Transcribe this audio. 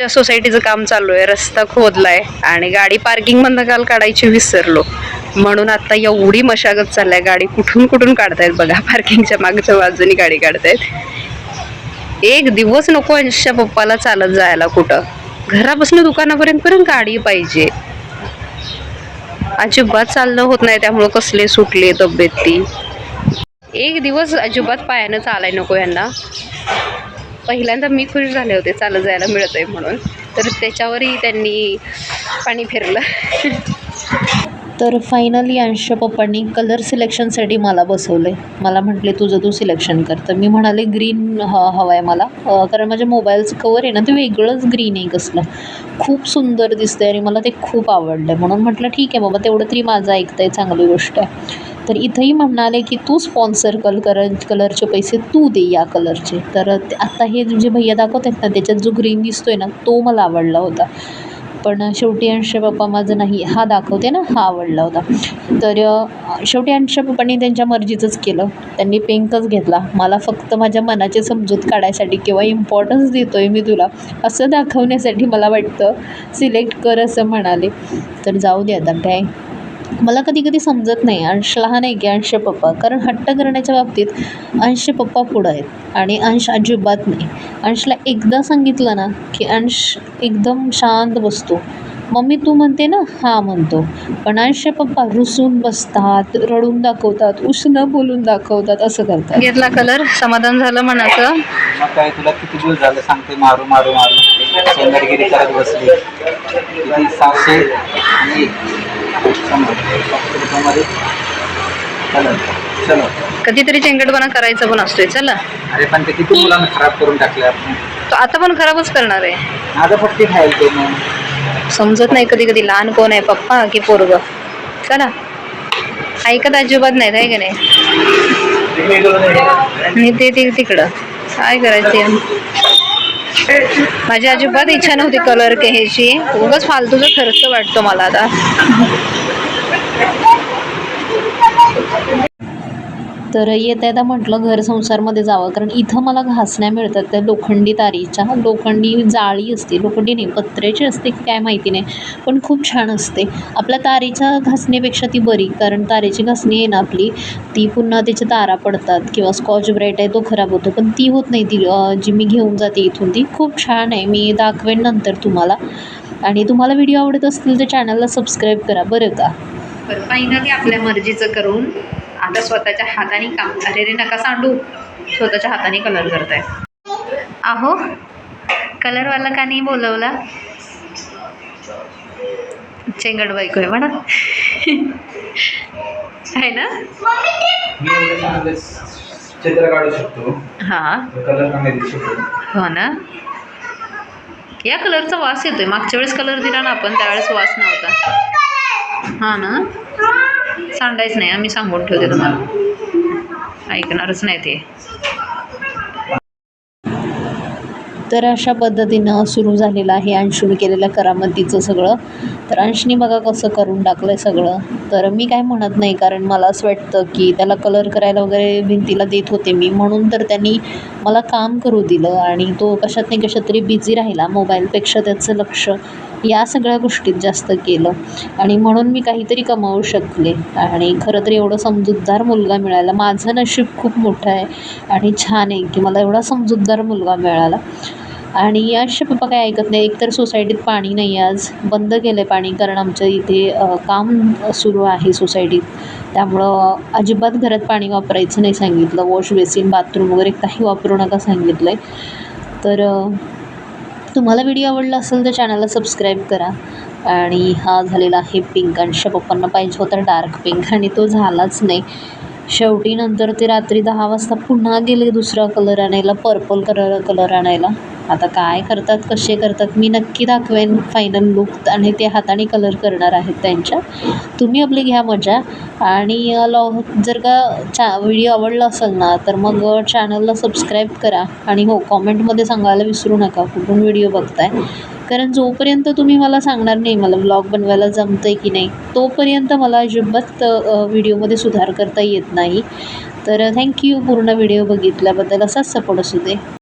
त्या सोसायटीचं काम चालू आहे रस्ता खोदलाय आणि गाडी पार्किंग मधनं काल काढायची विसरलो. म्हणून आता एवढी मशागत चाललाय गाडी कुठून कुठून काढतायत बघा पार्किंगच्या मागच्या बाजूनी गाडी काढतायत. एक दिवस नको अंशच्या पप्पाला चालत जायला कुठं. घरापासून दुकानापर्यंत पर्यंत गाडी पाहिजे. अजिबात चालणं होत नाही त्यामुळं कसले सुटले तब्येत ती. एक दिवस अजिबात पायानं चालाय नको यांना. पहिल्यांदा मी खुश झाले होते चालत जायला मिळत आहे म्हणून. तर त्याच्यावरही त्यांनी पाणी फिरलं. तर फायनली अंश पप्पांनी कलर सिलेक्शनसाठी मला बसवलं आहे मला म्हटले तुझं तू सिलेक्शन कर. तर मी म्हणाले ग्रीन ह हवं आहे मला. कारण माझ्या मोबाईलचं कवर आहे ना ते वेगळंच ग्रीन आहे कसलं खूप सुंदर दिसतंय आणि मला ते खूप आवडलं म्हणून म्हटलं ठीक आहे बाबा तेवढं तरी माझं ऐकतंय चांगली गोष्ट आहे. तर इथंही म्हणाले की तू स्पॉन्सर कल कर कलरचे पैसे तू दे या कलरचे. तर ते- हे जे भैया दाखवत आहेत ना त्याच्यात जो ग्रीन दिसतोय ना तो मला आवडला होता. पण शेवटी अंश बाप्पा माझं नाही हा दाखवते ना हा आवडला होता. तर शेवटी अंश बाप्पांनी त्यांच्या मर्जीचंच केलं. त्यांनी पिंकच घेतला. मला फक्त माझ्या मनाची समजूत काढायसाठी किंवा इम्पॉर्टन्स देतो आहे मी तुला असं दाखवण्यासाठी मला वाटतं. सिलेक्ट कर असं म्हणाले. तर जाऊ दे आता काय मला कधी कधी समजत नाही अंश लहान आहे की अंश पप्पा? कारण हट्ट करण्याच्या बाबतीत अंश पप्पा पुढं आहेत आणि अंश अजिबात नाही. अंशला एकदा सांगितलं ना की अंश एकदम शांत बसतो. मम्मी तू म्हणते ना हां म्हणतो. पण अंश पप्पा रुसून बसतात रडून दाखवतात उसणं बोलून दाखवतात असं करतात. घेतला कलर समाधान झालं म्हणाचं मग काय तुला किती दिवस झालं सांगते मारू मारू मारू. करत बसली. किती? सातशे? आणि चला कधीतरी चेंगटपणा करायचा पण असतोय चला. अरे पण ते किती मुलांना खराब करून टाकले आपण. तो आता पण खराबच करणार आहे. माझं पट्टी खायला ते मग. समजत नाही कधी कधी लहान कोण आहे पप्पा की पोरग. चला. ऐकत अजिबात नाही आहे का नाही? आणि ते ते तिकडं. काय करायचे? माझी अजिबात इच्छा नव्हती कलर घ्यायची. उगाच फालतूचा खर्च वाटतो मला आता. तर येता येता म्हटलं घर संसारमध्ये जावं. कारण इथं मला घासण्या मिळतात त्या लोखंडी तारीच्या. लोखंडी जाळी असते. लोखंडी नाही पत्र्याची असते की काय माहिती नाही. पण खूप छान असते. आपल्या तारीच्या घासणीपेक्षा ती बरी. कारण तारेची घासणी आहे ना आपली ती पुन्हा त्याच्या तारा पडतात किंवा स्कॉच ब्राईट आहे तो खराब होतो. पण ती होत नाही ती जी मी घेऊन जाते इथून ती. खूप छान आहे. मी दाखवेन नंतर तुम्हाला. आणि तुम्हाला व्हिडिओ आवडत असतील तर चॅनलला सबस्क्राईब करा. बरं का? बरं फायनली आपल्या मर्जीचं करून. आता स्वतःच्या हाताने काम अरे रे नका सांडू. स्वतःच्या हाताने कलर करताय. अहो कलरवाला का नाही बोलवला? चेंगड बायको आहे म्हणा. आहे ना? चित्र काढू शकतो. हां. हो ना? या कलरचा वास येतोय. मागच्या वेळेस कलर दिला ना आपण त्यावेळेस वास नव्हता. हां ना? सांडायच नाही आम्ही सांगून ठेवते तुम्हाला. ऐकणारच नाही ते. तर अशा पद्धतीनं सुरू झालेलं आहे अंशूने केलेल्या करामतीचं सगळं. तर अंशनी बघा कसं करून टाकलं आहे सगळं. तर मी काय म्हणत नाही कारण मला असं वाटतं की त्याला कलर करायला वगैरे भिंतीला देत होते मी. म्हणून तर त्यांनी मला काम करू दिलं आणि तो कशात नाही कशात तरी बिझी राहिला मोबाईलपेक्षा त्याचं लक्ष. या सगळ्या गोष्टीत जास्त केलं. आणि म्हणून मी काहीतरी कमावू शकले. आणि खरं तर एवढं समजूतदार मुलगा मिळाला माझं नशीब खूप मोठं आहे. आणि छान आहे की मला एवढा समजूतदार मुलगा मिळाला. आणि असे पप्पा काय ऐकत नाही. एकतर सोसायटीत पाणी नाही आज. बंद केलं आहे पाणी कारण आमच्या इथे काम सुरू आहे सोसायटीत त्यामुळं अजिबात घरात पाणी वापरायचं नाही सांगितलं. वॉश बेसिन बाथरूम वगैरे काही वापरू नका सांगितलं आहे तर तुम्हाला व्हिडिओ आवडला असेल तर चॅनलला सबस्क्राईब करा. आणि हा झालेला आहे पिंक आणि पप्पांना पाहिजे होता डार्क पिंक आणि तो झालाच नाही. शेवटी नंतर ते रात्री दहा वाजता पुन्हा गेले दुसरा कलर आणायला पर्पल कलर कलर आणायला. आता काय करतात कसे करतात मी नक्की दाखवेन फायनल लुक आणि ते हाताने कलर करणार आहेत त्यांच्या. तुम्ही आपली घ्या मजा. आणि लॉ जर का चा व्हिडिओ आवडला असेल ना तर मग चॅनलला सबस्क्राईब करा. आणि हो कॉमेंटमध्ये सांगायला विसरू नका कुठून व्हिडिओ बघताय. कारण जोपर्यंत तुम्ही मला सांगणार नाही मला ब्लॉग बनवायला जमतं आहे की नाही तोपर्यंत मला अजिबात व्हिडिओमध्ये सुधार करता येत नाही. तर थँक्यू पूर्ण व्हिडिओ बघितल्याबद्दल असाच सपोर्ट असू दे.